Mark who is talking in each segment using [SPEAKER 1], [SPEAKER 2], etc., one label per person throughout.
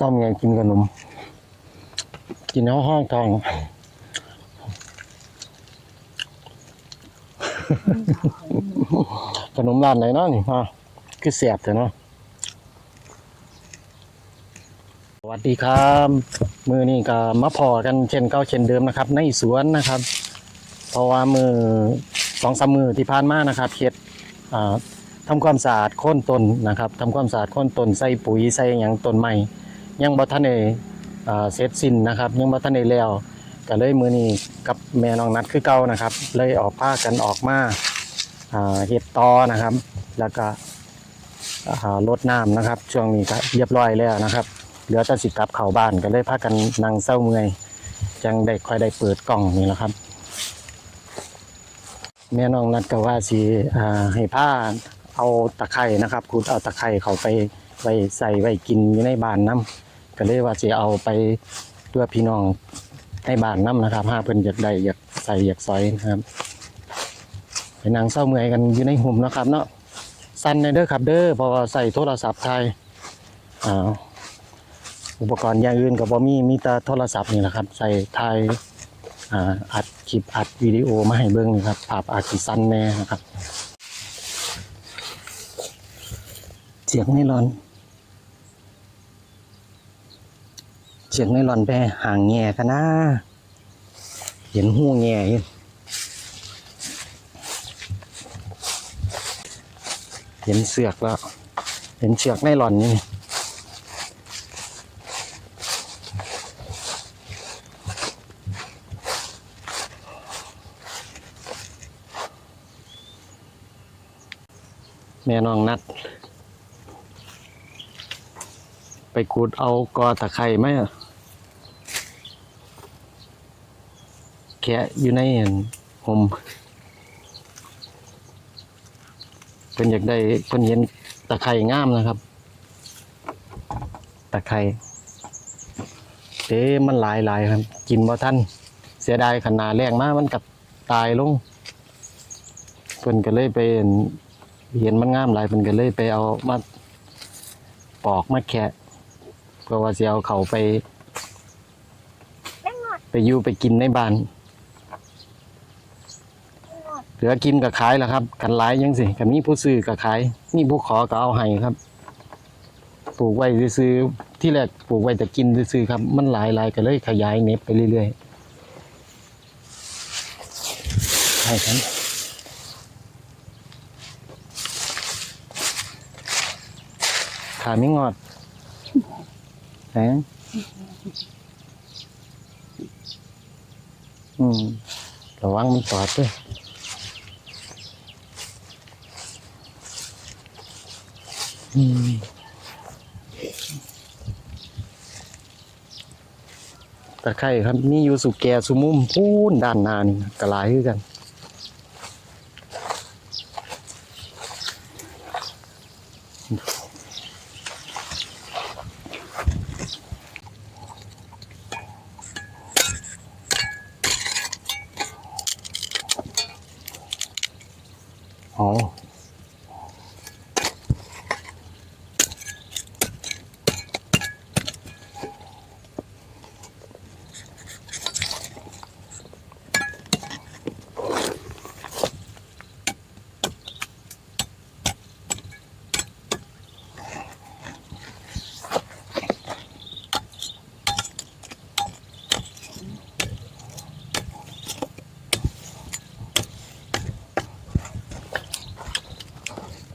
[SPEAKER 1] จ้าเมียกินขนม กินห้องห้องทองขนมร้านไหนเนาะนี่ฮะคือแสบแต่เนาะสวัสดีครับมือนี่ก็มาพอกันเช่นเก่าเช่นเดิมนะครับ ในสวนนะครับ เพราะว่ามือสองสามมือที่ผ่านมานะครับเฮ็ดอ่าทำความสะอาดโค่นต้นนะครับทำความสะอาดโค่นต้นใส่ปุ๋ยใส่หยังต้นใหม่ ยังบ่ทันได้อ่เสร็จสิ้นนะครับ ยังบ่ทันได้แล้วก็เลยมือนี้กับแม่น้องนัดคือเก่านะครับ เลยออกพากันออกมาเฮ็ดตอนะครับ แล้วก็อ่ารดน้ำนะครับ ช่วงนี้ก็เรียบร้อยแล้วนะครับเหลือแต่สิกลับเข้าบ้านก็เลยพากันนั่งเศร้าเมื่อยจังได้ค่อยได้เปิดกล่องนี่แหละครับ แม่น้องนัดก็ว่าสิให้ผ้าเอาตะไคร่นะครับขุดเอาตะไคร่เขาไปไว้ใส่ไว้กินอยู่ในบ้านน้ำ ก็เลยว่าสิเอาไปด้วยพี่น้องในบ้านน้ำนะครับห้าเพิ่นอยากได้อยากใส่อยากซอยนะครับไปนั่งเศร้าเมื่อยกันอยู่ในหุ่มนะครับเนาะสั้นในเด้อครับเด้อพอใส่โทรศัพท์ไทยอ่าอุปกรณ์อย่างอื่นก็บ่มีมีแต่โทรศัพท์นี่แหละครับ ใส่ไทยอ่าอัดคลิปอัดวิดีโอมาให้เบิ่งนะครับภาพอาจสิสั้นแน่นะครับ เสียงไนลอน เสียงไนลอนไปห่างแง่กันนะเห็นหูแง่ยู่เห็นเสือกแล้วเห็นเชือกไนลอนนี่แม่น้องนัด ไปกูดเอากอตะไคร่ไหมอะ แกะอยู่ในอันห่มเพิ่นอยากได้เพิ่นเห็นตะไคร่งามนะครับ ตะไคร่เต้มันหลายหลายครับ กินบ่ทันเสียดายขนาดแรงมากมันกับตายลงเพิ่นก็เลยไปอั่นเห็นมันงามหลายเพิ่นก็เลยไปเอามาปอกมาแคะเพราะว่าสิเอาเขาไป ไปอยู่ไปกินในบ้าน เหลือกินก็ขายแหล้วครับกันหลายยังสิกันมีผู้ซื้อก็ขายมีผู้ขอก็เอาให้ครับ ปลูกไว้ซื้อที่แรกปลูกไว้แต่กินซื้อครับ มันหลายหลายก็เลยขยายเน็บไปเรื่อยๆใช่ครับขาไม่งอดแหงอืมระวังมันตอดด้วยอืม ตะไคร้ครับนี่อยู่สุแกสุมุมพูนด้านหนานี่กระลายคือกัน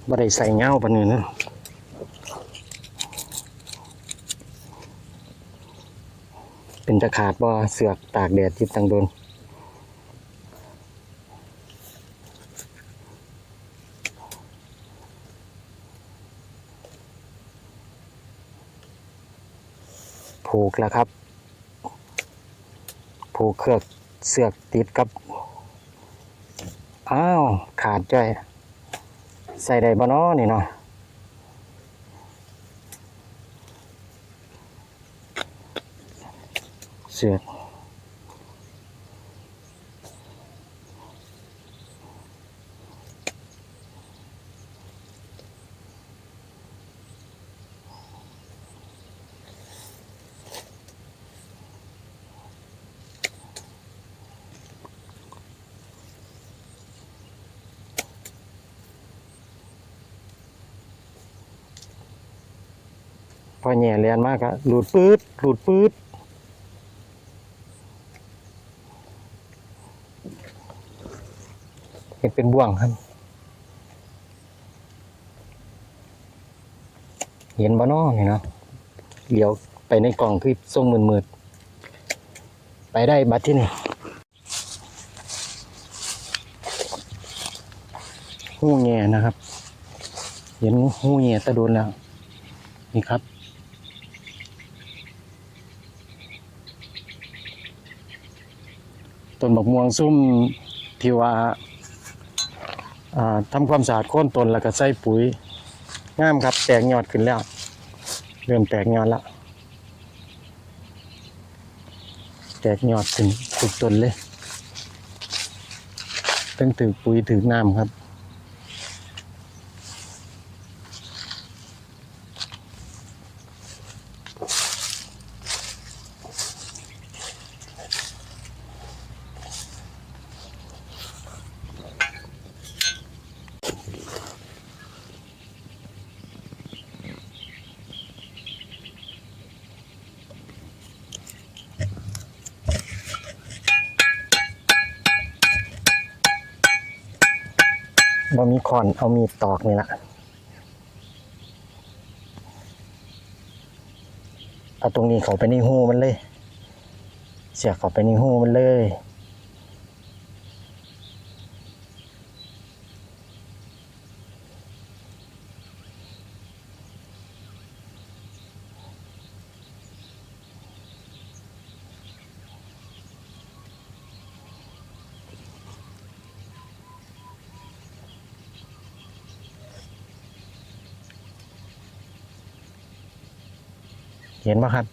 [SPEAKER 1] บ่ได้ใส่เงาปานนี้นะเป็นตะขาดบ่เสือกตากแดดจิตตังโดนผูกแล้วครับ ผูกเครือกเสือกติดกับ อ้าว ขาดจ้อย ใส่ได้บ่เนาะนี่เนาะเสือก พอแหน่เรียนมากอะหลุดปื๊ดหลุดปื๊ดเห็นเป็นบ่วงครับ เห็นบ่น้อนี่เนาะเดี๋ยวไปในกล่องคือทรงมืดๆไปได้บัดที่นี่หูแง่นะครับ เห็นหูแง่ตะโดนแล้ว นี่ครับ ต้นบักม่วงซุ่มที่ว่าอ่าทำความสะอาดโค่นต้นแล้วก็ใส่ปุ๋ยงามครับแตกยอดขึ้นแล้ว เริ่มแตกยอดละแตกยอดขึ้นทุกต้นเลยตั้งถือปุ๋ยถือน้ำครับ บ่มีคอนเอามีดตอกนี่ละเอาตรงนี้เขาไปในหูมันเลย เสียเขาไปในหูมันเลย เห็นไหมครับ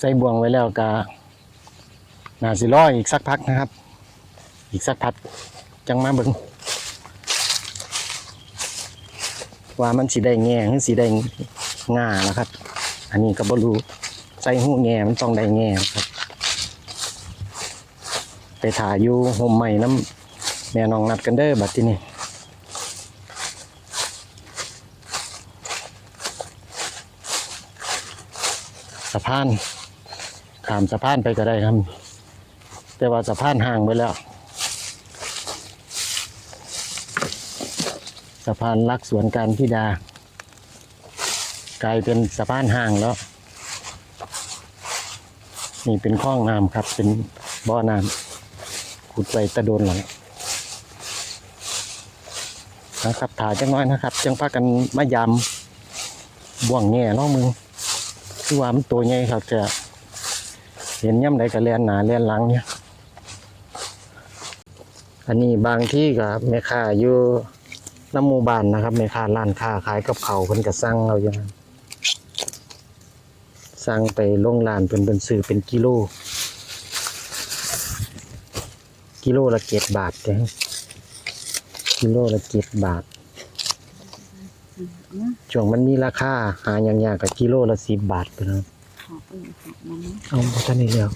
[SPEAKER 1] ใส่บ่วงไว้แล้วก็น่าสิร้อยอีกสักพักนะครับ อีกสักพักจังมาเบิ่งว่ามันสีได้แง่หรือสีได้ง่านะครับ อันนี้ก็บ่รู้ใส่หูแง่มันต้องได้แง่ครับ ไปถ่ายอยู่ห่มใหม่น้ำแม่น้องนัดกันเด้อบัดที่นี่สะพานขามสะพานไปก็ได้ครับ แต่ว่าสะพานห่างไปแล้ว สะพานลักสวนการพิดากลายเป็นสะพานห่างแล้ว นี่เป็นคลองน้ำครับ เป็นบ่อน้ำ ขุดไปตะโดนหลังนะครับถ่ายจังน้อยนะครับ จังพากันมายำบ่วงแง่น้องมึง คือว่ามันตัวใหญ่ครับจะเห็นย่ำใดก็เลนหนาเลนหลังเนี่ย อันนี้บางที่กับแม่ค้าอยู่น้ำหมู่บ้านนะครับแม่ค้าร้านค้าขายกับเขาเพิ่นก็สั่งเอาอย่างนั้นสั่งไปลงร้านเป็นเป็นสื่อเป็นกิโล กิโลละเจ็ดบาทเองกิโลละเจ็ดบาท ช่วงมันมีราคาหาอย่างยากกับกิโลละสิบบาทไปแล้ว
[SPEAKER 2] ขอเออขอมันนะ
[SPEAKER 1] เอาบ่ทันนี่แล้ว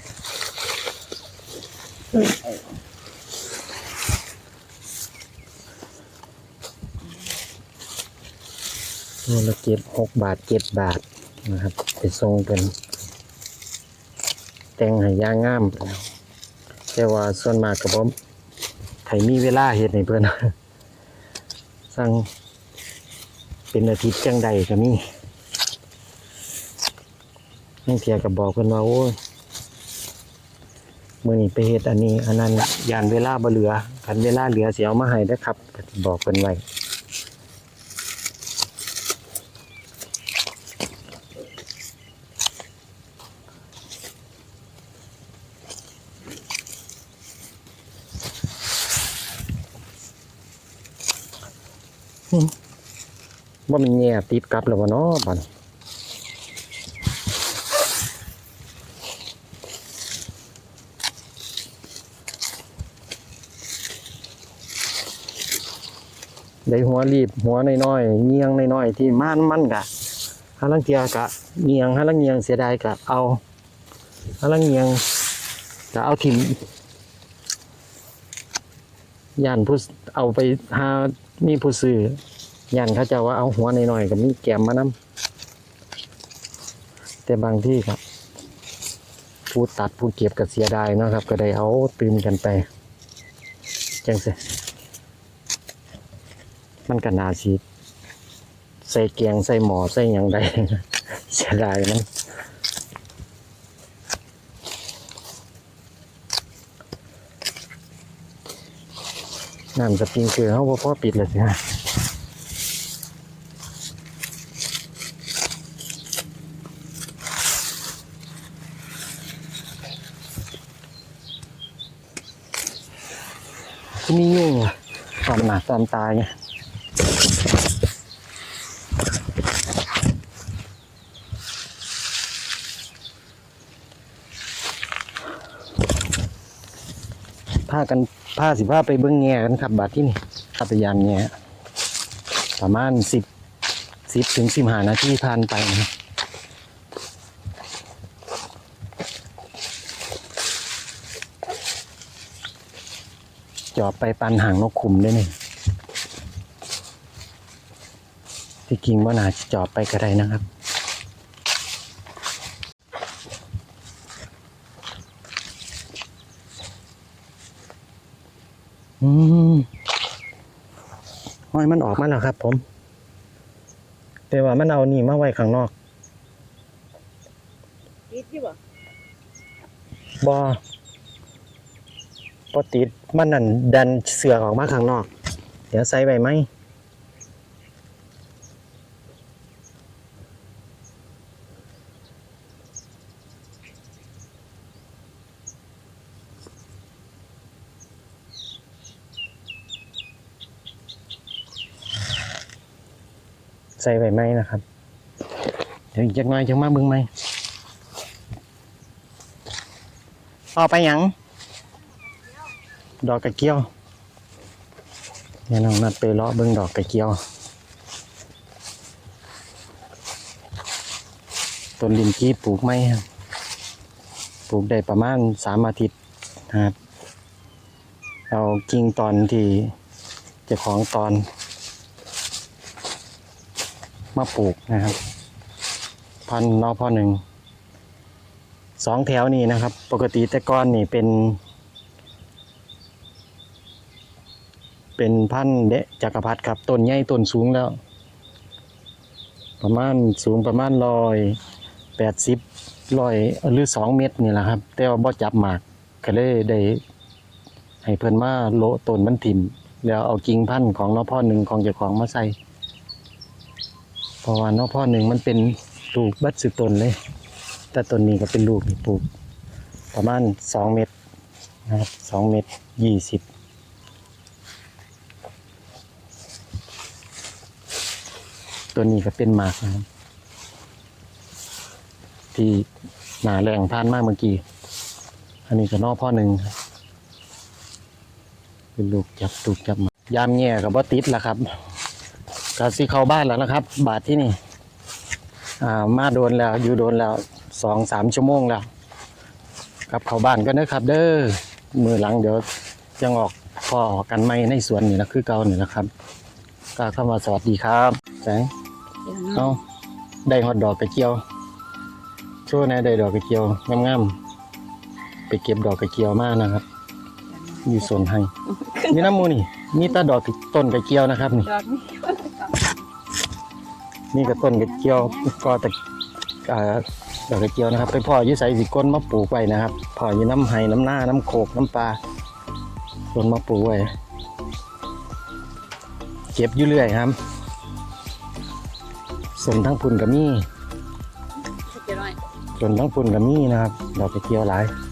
[SPEAKER 1] โลละเจ็ดหกบาทเจ็ดบาทนะครับ ไปทรงเป็น แต่งให้ย่างงามไปแล้ว แต่ว่าส่วนมากกับผมไถมีเวลาเห็ดในเพื่อนสั่งเป็นอาทิตย์จังใดก็มีนั่งเทียกับบอกเพิ่นว่าโอ้ยมื่อนี้ไปเฮ็ดอันนี้ อันนั้นยานเวลาบ่เหลือกันเวลาเหลือเสิเอามาให้ได้ครับก็สิบอกเพิ่นไว้ ว่ามันแง่ติดกับแล้วบ่เนาะบัดนี้ได้หัวรีบหัวน้อยๆเงียงน้อยๆที่มันมันกะหาลังเทียกะเงียงหาลังเงียงเสียดายกะเอาหาลังเงียงจะเอาทิมย่านผู้เอาไปหามีผู้ซื้อ ย่านเขาจะว่าเอาหัวหน่อยๆกับมีแกมมานํแต่บางที่ครับ ผู้ตัดผู้เก็บก็เสียดายนะครับ ก็ได้เอาตื่นกันไปจังสิมันก็นาสีใส่เกียงใส่หมอใส่อย่างใดเสียดายมันน้ำสปริงเกลือเขาบ่พอปิดเลยสิฮะที่นี่ยุ่งอะ ตามหนตามตาไงผ้ากันผ้าสิผ้าไปเบื้องแง่กันครับบาดที่นี่ขับไปยามแง่ประมาณสิบสิบถึงสิบห้านาทีผ่านไปนะจอบไปปันหางนกขุมด้วยนี่ ที่จริงว่านาจะจอบไปก็ได้นะครับอืมห้อยมันออกมาแล้วครับ ผม แต่ว่ามันเอานี่มาไว้ข้างนอก
[SPEAKER 2] ติดอยู่บ่
[SPEAKER 1] บอปติดมันนั่นดันเสือกออกมาข้างนอก เดี๋ยวใส่ใบไหม ใส่ใบไหมนะครับ เดี๋ยวอีกจักหน่อยจังมาเบิ่งไหมออกไปหยัง ดอกกระเจียวเนี่ยน้องนัดไปเลาะเบิ่งดอกกระเจียวต้นลินจี้ปลูกไหมครับปลูกได้ประมาณสามอาทิตย์นะครับเอากิ่งตอนที่เจ้าของตอน มาปลูกนะครับ พันนอพ่อหนึ่งสองแถวนี่นะครับ ปกติแต่ก้อนนี่เป็น เป็นพันเดะจักรพรรดิครับต้นใหญ่ต้นสูงแล้ว ประมาณสูงประมาณร้อยแปดสิบร้อยหรือสองเมตรนี่แหละครับ แต่ว่าบ่จับหมากก็เลยได้ให้เพิ่นมาโลต้นมันถิ่ม แล้วเอากิ่งพันธุ์ของนอพ่อหนึ่งของเจ้าของมาใส่ เพราะว่านอพ่อหนึ่งมันเป็นลูกบัดสุดต้นเลย แต่ต้นนี้ก็เป็นลูกนี่ปลูก ประมาณสองเมตรนะครับสองเมตรยี่สิบตัวนี้ก็เป็นหมากนะครับที่หนาแรงผ่านมากเมื่อกี้ อันนี้ก็นอกพ่อหนึ่งเป็นลูกจับลูกจับมายามแง่กับว่าติดแล้วครับ ก็สิเข้าบ้านแล้วนะครับ บาทที่นี่อ่ามาโดนแล้วอยู่โดนแล้วสองสามชั่วโมงแล้วกลับเข้าบ้านก็นะครับ เด้อมือหลังเดี๋ยวจะออกพอออกกันไม่ในสวนนี่นะคือเก่านี่นะครับก็เข้ามาสวัสดีครับแสง
[SPEAKER 2] เดี๋ยว
[SPEAKER 1] เอาได้ฮอดดอกกระเจียวโชว์ในได้ดอกกระเจียวงามๆไปเก็บดอกกระเจียวมานะครับอยู่สวนให้มีน้ำมูนี่มีแตาดอกต้นกระเจียวนะครับนี่
[SPEAKER 2] ดอก นี้
[SPEAKER 1] นี่ก็ต้นกระเจียวก็ตะอ่าดอกกระเจียวนะครับ ไปพ่ออยุใส่สิก้นมาปลูกไว้นะครับพ่ออยู่น้ำไห้น้ำหน้าน้ำโขกน้ำปลาต้นมาปลูกไว้เก็บอยู่เรื่อยครับส่วนทั้งพุ่นกับมี่
[SPEAKER 2] เดี๋ยวหน่อย
[SPEAKER 1] ส่วนทั้งพุ่นกับมี่นะครับ ดอกกระเจียวหลาย
[SPEAKER 2] เ